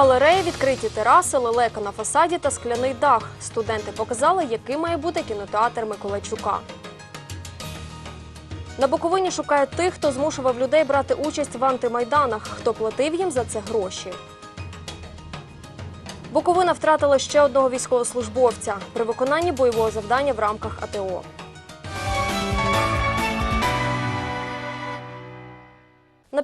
Галереї, відкриті тераси, лелека на фасаді та скляний дах. Студенти показали, яким має бути кінотеатр Миколайчука. На Буковині шукають тих, хто змушував людей брати участь в антимайданах, хто платив їм за це гроші. Буковина втратила ще одного військовослужбовця при виконанні бойового завдання в рамках АТО.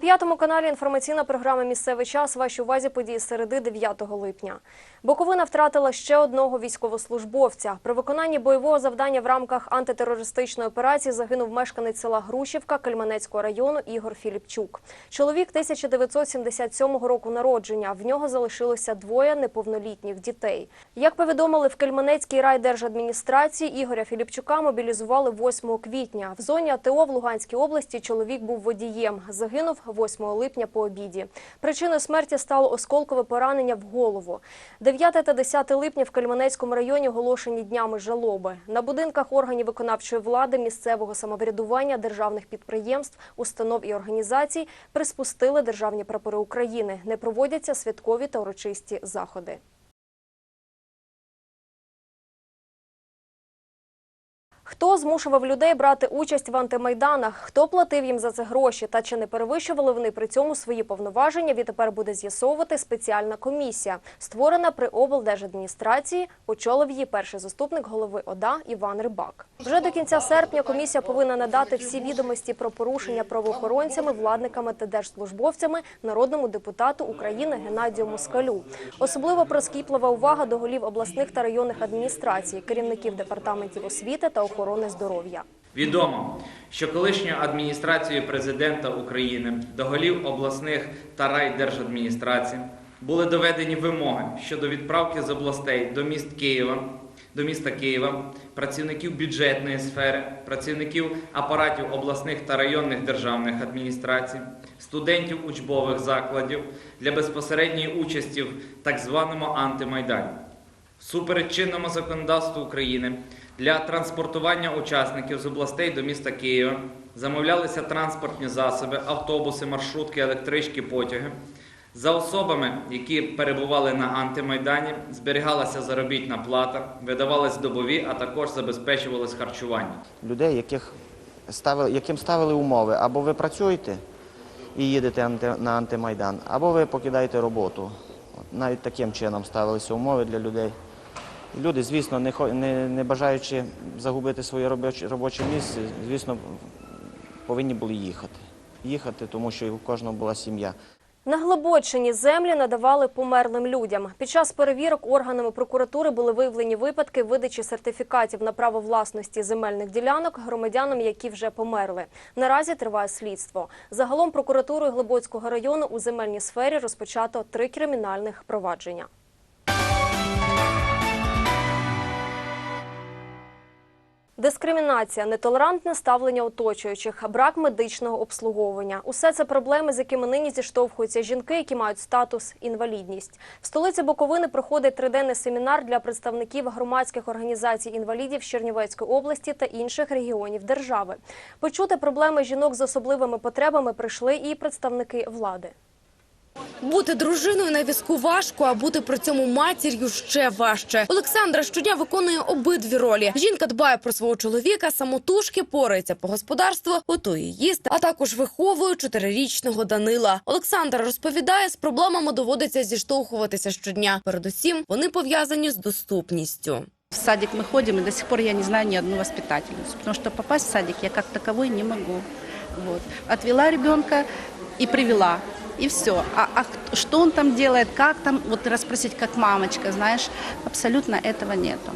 П'ятому каналі інформаційна програма Місцевий час. Вашій увазі події середи 9 липня. Буковина втратила ще одного військовослужбовця. При виконанні бойового завдання в рамках антитерористичної операції загинув мешканець села Грушівка Кельменецького району Ігор Філіпчук. Чоловік 1977 року народження. В нього залишилося двоє неповнолітніх дітей. Як повідомили в Кельменецькій райдержадміністрації, Ігоря Філіпчука мобілізували 8 квітня. В зоні АТО в Луганській області чоловік був водієм. Загинув 8 липня по обіді. Причиною смерті стало осколкове поранення в голову. 9 та 10 липня в Кельменецькому районі оголошені днями жалоби. На будинках органів виконавчої влади, місцевого самоврядування, державних підприємств, установ і організацій приспустили державні прапори України. Не проводяться святкові та урочисті заходи. Хто змушував людей брати участь в антимайданах? Хто платив їм за це гроші? Та чи не перевищували вони при цьому свої повноваження? Відтепер буде з'ясовувати спеціальна комісія, створена при облдержадміністрації. Очолив її перший заступник голови ОДА Іван Рибак. Вже до кінця серпня комісія повинна надати всі відомості про порушення правоохоронцями, владниками та держслужбовцями народному депутату України Геннадію Москалю. Особливо проскіплива увага до голів обласних та районних адміністрацій, керівників департаментів освіти та охорони здоров'я. Відомо, що колишньою адміністрацією президента України до голів обласних та райдержадміністрацій були доведені вимоги щодо відправки з областей до міст Києва, до міста Києва, працівників бюджетної сфери, працівників апаратів обласних та районних державних адміністрацій, студентів учбових закладів для безпосередньої участі в так званому антимайдані. Супереч чинному законодавству України для транспортування учасників з областей до міста Києва замовлялися транспортні засоби, автобуси, маршрутки, електрички, потяги. За особами, які перебували на антимайдані, зберігалася заробітна плата, видавались добові, а також забезпечувалось харчування. людей, яких ставили, яким ставили умови, або ви працюєте і їдете на антимайдан, або ви покидаєте роботу. Навіть таким чином ставилися умови для людей. Люди, звісно, не, не, не бажаючи загубити своє робоче, робоче місце, звісно, повинні були їхати. Їхати, тому що у кожного була сім'я. На Глибочині землі надавали померлим людям. Під час перевірок органами прокуратури були виявлені випадки видачі сертифікатів на право власності земельних ділянок громадянам, які вже померли. Наразі триває слідство. Загалом прокуратурою Глибоцького району у земельній сфері розпочато три кримінальних провадження. Дискримінація, нетолерантне ставлення оточуючих, брак медичного обслуговування усе це проблеми, з якими нині зіштовхуються жінки, які мають статус інвалідність. В столиці Буковини проходить триденний семінар для представників громадських організацій інвалідів Чернівецької області та інших регіонів держави. Почути проблеми жінок з особливими потребами прийшли і представники влади. Бути дружиною на візку важко, а бути при цьому матір'ю ще важче. Олександра щодня виконує обидві ролі. Жінка дбає про свого чоловіка, самотужки порається по господарству, готує їсти, а також виховує чотирирічного Данила. Олександра розповідає, з проблемами доводиться зіштовхуватися щодня. Передусім, вони пов'язані з доступністю. В садик мы ходим, и до сих пор я не знаю ни одну воспитательницу, потому что попасть в садик я как таковой не могу. Вот. Отвела ребенка и привела, и все. А, а х- что он там делает, как там, вот расспросить как мамочка, знаешь, абсолютно этого нету.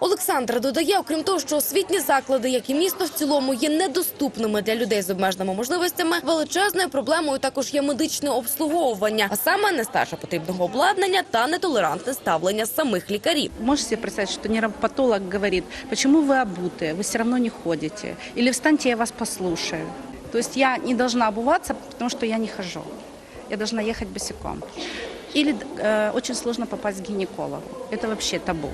Олександра додає, окрім того, що освітні заклади, як і місто в цілому, є недоступними для людей з обмеженими можливостями. Величезною проблемою також є медичне обслуговування, а саме нестача потрібного обладнання та нетолерантне ставлення самих лікарів. Можешь себе представить, что нейропатолог говорит, почему вы обуты, вы все равно не ходите, или встаньте, я вас послушаю. То есть я не должна обуваться, потому что я не хожу. Я должна ехать босиком. Или э, очень сложно попасть к гинекологу. Это вообще табу.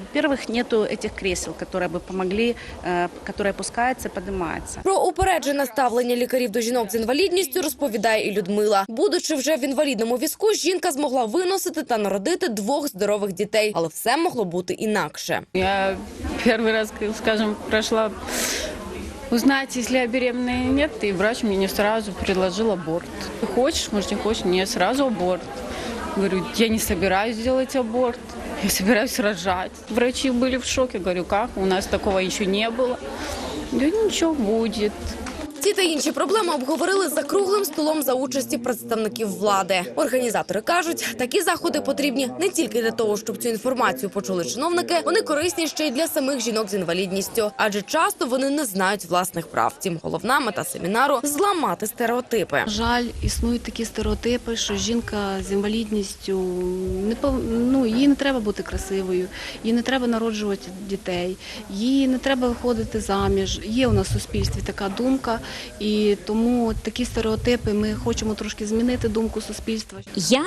Во-первых, нету этих кресел, которые бы помогли, э, которые опускаются, поднимаются. Про упереджене ставлення лікарів до жінок з інвалідністю розповідає і Людмила. Будучи вже в інвалідному візку, жінка змогла виносити та народити двох здорових дітей, але все могло бути інакше. Я первый раз, как скажем, прошла узнать, если я беременна или нет, и врач мне сразу предложил аборт. Хочешь, может, не хочешь, нет, сразу аборт. Говорю, я не собираюсь делать аборт, я собираюсь рожать. Врачи были в шоке, говорю, как, у нас такого еще не было. Да ничего будет. Ці та інші проблеми обговорили за круглим столом за участі представників влади. Організатори кажуть, такі заходи потрібні не тільки для того, щоб цю інформацію почули чиновники, вони корисні ще й для самих жінок з інвалідністю, адже часто вони не знають власних прав. Втім, головна мета семінару зламати стереотипи. Жаль, існують такі стереотипи, що жінка з інвалідністю не ну, їй не треба бути красивою, їй не треба народжувати дітей, їй не треба виходити заміж. Є у нас в суспільстві така думка, і тому такі стереотипи ми хочемо трошки змінити думку суспільства. Я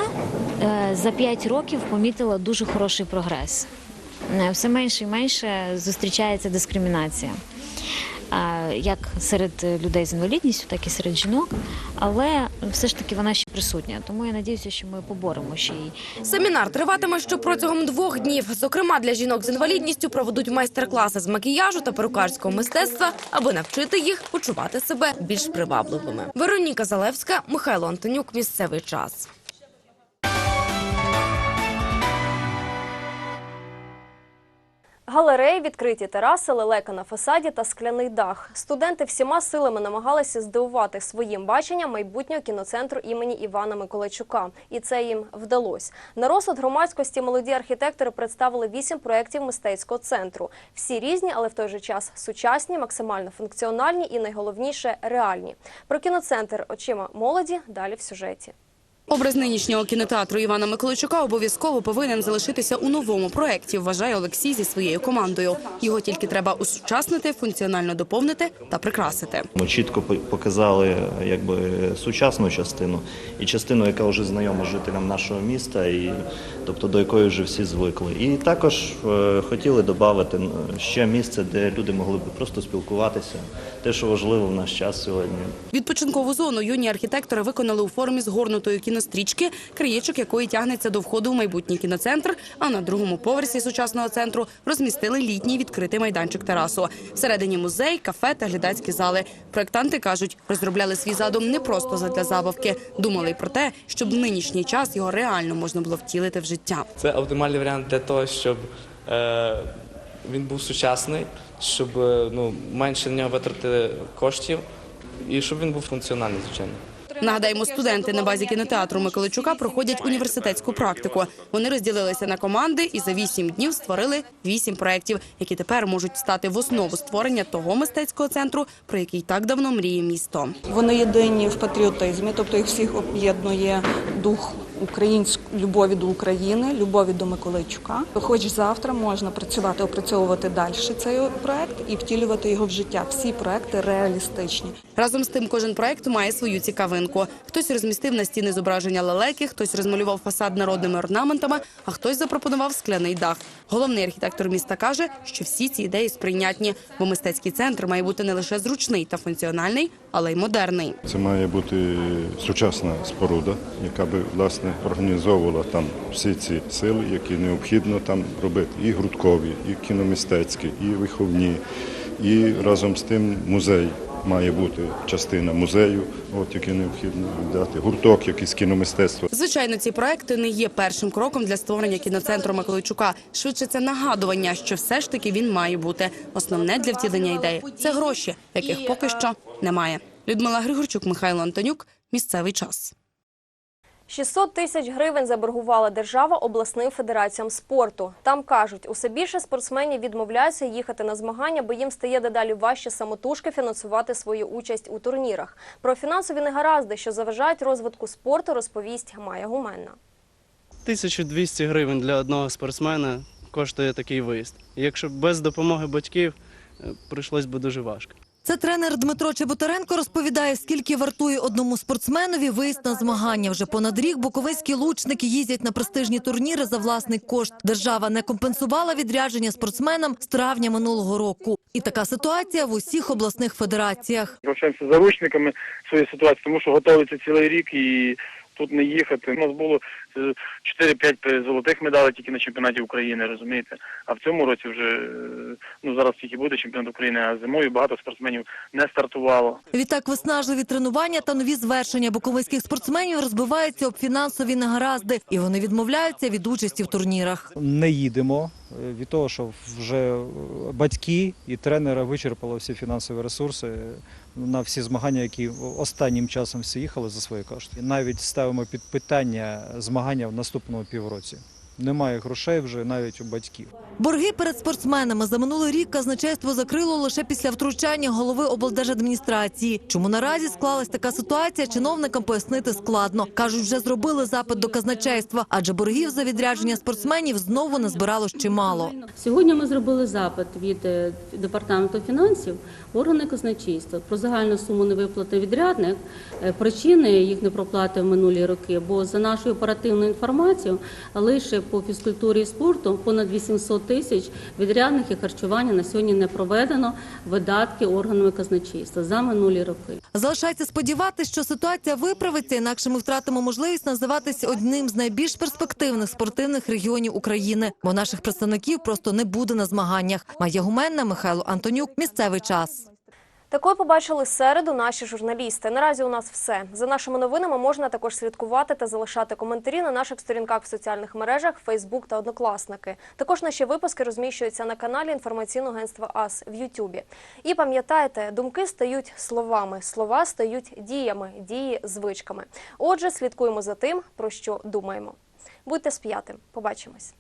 е, за 5 років помітила дуже хороший прогрес. Е, Все менше і менше зустрічається дискримінація. Е, Як серед людей з інвалідністю, так і серед жінок, але все ж таки вона ще присутня. Тому я надіюся, що ми поборемо ще її. Семінар триватиме ще протягом двох днів. Зокрема, для жінок з інвалідністю проведуть майстер-класи з макіяжу та перукарського мистецтва, аби навчити їх почувати себе більш привабливими. Вероніка Залевська, Михайло Антонюк. Місцевий час. Галереї, відкриті тераси, лелека на фасаді та скляний дах. Студенти всіма силами намагалися здивувати своїм баченням майбутнього кіноцентру імені Івана Миколайчука. І це їм вдалося. На розсуд громадськості молоді архітектори представили вісім проєктів мистецького центру. Всі різні, але в той же час сучасні, максимально функціональні і найголовніше реальні. Про кіноцентр очима молоді далі в сюжеті. Образ нинішнього кінотеатру Івана Миколайчука обов'язково повинен залишитися у новому проєкті, вважає Олексій зі своєю командою. Його тільки треба усучаснити, функціонально доповнити та прикрасити. Ми чітко показали якби сучасну частину і частину, яка вже знайома жителям нашого міста, і тобто до якої вже всі звикли. І також е, хотіли додати ще місце, де люди могли б просто спілкуватися. Те, що важливо в наш час сьогодні. Відпочинкову зону юні архітектори виконали у формі згорнутої кінострічки, краєчок якої тягнеться до входу в майбутній кіноцентр. А на другому поверсі сучасного центру розмістили літній відкритий майданчик терасу. Всередині музей, кафе та глядацькі зали. Проектанти кажуть, розробляли свій задум не просто задля забавки. Думали й про те, щоб в нинішній час його реально можна було втілити в життя. Це оптимальний варіант для того, щоб е, він був сучасний, щоб е, ну, менше на нього витратити коштів і щоб він був функціональний, звичайно. Нагадаємо, студенти на базі кінотеатру Миколайчука проходять університетську практику. Вони розділилися на команди і за вісім днів створили вісім проєктів, які тепер можуть стати в основу створення того мистецького центру, про який так давно мріє місто. Вони єдині в патріотизмі, тобто їх всіх об'єднує дух української любові до України, любові до Миколайчука. Хоч завтра можна працювати, опрацьовувати далі цей проект і втілювати його в життя. Всі проекти реалістичні. Разом з тим, кожен проект має свою цікавинку. Хтось розмістив на стіни зображення лелеки, хтось розмалював фасад народними орнаментами, а хтось запропонував скляний дах. Головний архітектор міста каже, що всі ці ідеї сприйнятні, бо мистецький центр має бути не лише зручний та функціональний, але й модерний. Це має бути сучасна споруда, яка би власне організовувала там всі ці сили, які необхідно там робити, і гурткові, і кіномистецькі, і виховні, і разом з тим музей. Має бути частина музею, от який необхідно дати, гурток, якийсь кіномистецтво. Звичайно, ці проекти не є першим кроком для створення кіноцентру Миколайчука. Швидше це нагадування, що все ж таки він має бути. Основне для втілення ідеї це гроші, яких поки що немає. Людмила Григорчук, Михайло Антонюк. Місцевий час. 600 тисяч гривень заборгувала держава обласним федераціям спорту. Там кажуть, усе більше спортсменів відмовляються їхати на змагання, бо їм стає дедалі важче самотужки фінансувати свою участь у турнірах. Про фінансові негаразди, що заважають розвитку спорту, розповість Майя Гуменна. 1200 гривень для одного спортсмена коштує такий виїзд. Якщо без допомоги батьків, е, прийшлось би дуже важко. Це тренер Дмитро Чеботаренко розповідає, скільки вартує одному спортсменові виїзд на змагання. Вже понад рік буковинські лучники їздять на престижні турніри за власний кошт. Держава не компенсувала відрядження спортсменам з травня минулого року. І така ситуація в усіх обласних федераціях. Прощаємося з заручниками своєї ситуації, тому що готується цілий рік і тут не їхати. У нас було е, 4-5 золотих медалей тільки на чемпіонаті України, розумієте? А в цьому році вже е, ну зараз тільки буде чемпіонат України, а зимою багато спортсменів не стартувало. Відтак виснажливі тренування та нові звершення буковиських спортсменів розбиваються об фінансові негаразди, і вони відмовляються від участі в турнірах. не їдемо е, від того, що вже е, батьки і тренери вичерпали всі фінансові ресурси на всі змагання, які останнім часом всі їхали за свої кошти. Навіть ставимо під питання змагання в наступному півроці. Немає грошей вже навіть у батьків. Борги перед спортсменами за минулий рік казначейство закрило лише після втручання голови облдержадміністрації. Чому наразі склалась така ситуація, чиновникам пояснити складно. Кажуть, вже зробили запит до казначейства, адже боргів за відрядження спортсменів знову назбиралось чимало. Сьогодні ми зробили запит від е, департаменту фінансів в органи казначейства про загальну суму невиплати відрядних, е, причини їх непроплати в минулі роки. Бо за нашою оперативною інформацією, лише по фізкультурі і спорту понад 800 тисяч відрядних і харчування на сьогодні не проведено видатки органами казначейства за минулі роки. Залишається сподіватися, що ситуація виправиться, інакше ми втратимо можливість називатися одним з найбільш перспективних спортивних регіонів України, бо наших представників просто не буде на змаганнях. Майя Гуменна, Михайло Антонюк. Місцевий час. Такою побачили середу наші журналісти. Наразі у нас все. За нашими новинами можна також слідкувати та залишати коментарі на наших сторінках в соціальних мережах, Фейсбук та Однокласники. Також наші випуски розміщуються на каналі інформаційного агентства АС в Ютубі. І пам'ятайте, думки стають словами, слова стають діями, дії звичками. Отже, слідкуємо за тим, про що думаємо. Будьте сп'ятим. Побачимось.